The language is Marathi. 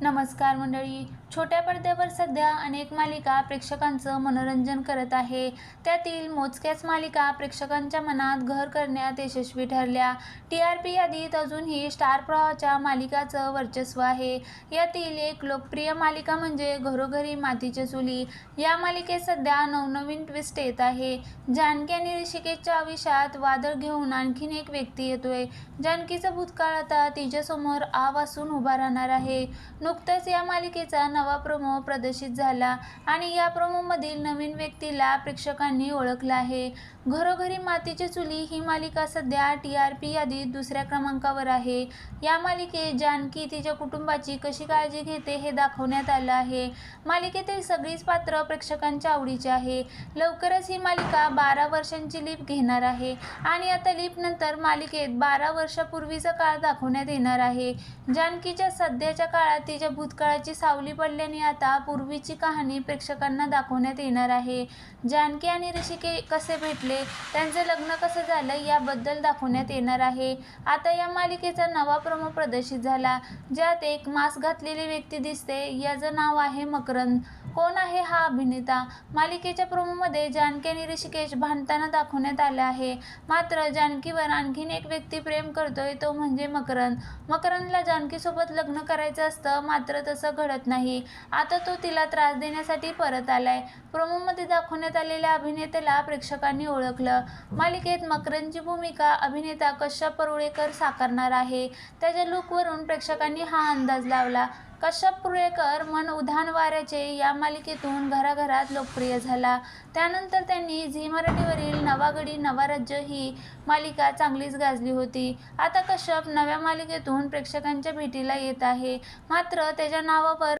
नमस्कार मंडळी. छोट्या पडद्यावर सध्या अनेक मालिका प्रेक्षकांचं मनोरंजन करत आहे. त्यातील मोजक्याच मालिका प्रेक्षकांच्या मनात घर करण्यात यशस्वी ठरल्या. टी आर पी यादीत अजूनही स्टार प्रवाहाच्या मालिकाचं वर्चस्व आहे. यातील एक लोकप्रिय मालिका म्हणजे घरोघरी मातीच्या चुली. या मालिकेत सध्या नवनवीन ट्विस्ट येत आहे. जानकी आणि ऋषिकेशच्या आयुष्यात वादळ घेऊन आणखीन एक व्यक्ती येतोय. जानकीचा भूतकाळ आता तिच्यासमोर आव असून उभा राहणार आहे. नुकताच या मालिकेचा नवा प्रोमो प्रदर्शित झाला आणि या प्रोमोमधील नवीन व्यक्तीला प्रेक्षकांनी ओळखलं आहे. घरोघरी मातीची चुली ही मालिका सध्या टी आर पी यादीत दुसऱ्या क्रमांकावर आहे. या मालिकेत जानकी तिच्या कुटुंबाची कशी काळजी घेते हे दाखवण्यात आलं आहे. मालिकेतील सगळीच पात्र प्रेक्षकांच्या आवडीची आहे. लवकरच ही मालिका बारा वर्षांची लीप घेणार आहे आणि आता लीपनंतर मालिकेत बारा वर्षापूर्वीचा काळ दाखवण्यात येणार आहे. जानकीच्या सध्याच्या काळात तिच्या भूतकाळाची सावली पडल्याने आता पूर्वीची कहाणी प्रेक्षकांना दाखवण्यात येणार आहे. जानकी आणि ऋषिके कसे भेटले? त्यांचं लग्न कसं झालं? याबद्दल दाखवण्यात येणार आहे. आता या मालिकेचा नवा प्रमो प्रदर्शित झाला ज्यात एक मास्क घातलेली व्यक्ती दिसते. याचं नाव आहे मकरंद. कोण आहे हा अभिनेता? मालिकेच्या प्रोमोमध्ये जानकी आणि ऋषिकेश भांडताना दाखवण्यात आला आहे. मात्र जानकीवर आणखीन एक व्यक्ती प्रेम करतोय तो म्हणजे मकरंद. मकरंदला जानकीसोबत लग्न करायचं असतं मात्र तसं घडत नाही. आता तो तिला त्रास देण्यासाठी परत आलाय. प्रोमोमध्ये दाखवण्यात आलेल्या अभिनेत्याला प्रेक्षकांनी ओळखलं. मालिकेत मकरंदची भूमिका अभिनेता कश्यप परुळेकर साकारणार आहे. त्याच्या लुकवरून प्रेक्षकांनी हा अंदाज लावला. कश्यप कुळेकर मन उधाण वाऱ्याचे या मालिकेतून घराघरात लोकप्रिय झाला. त्यानंतर त्यांनी झी मराठीवरील नवागडी नवा राज्य ही मालिका चांगलीच गाजली होती. आता कश्यप नव्या मालिकेतून प्रेक्षकांच्या भेटीला येत आहे. मात्र त्याच्या नावावर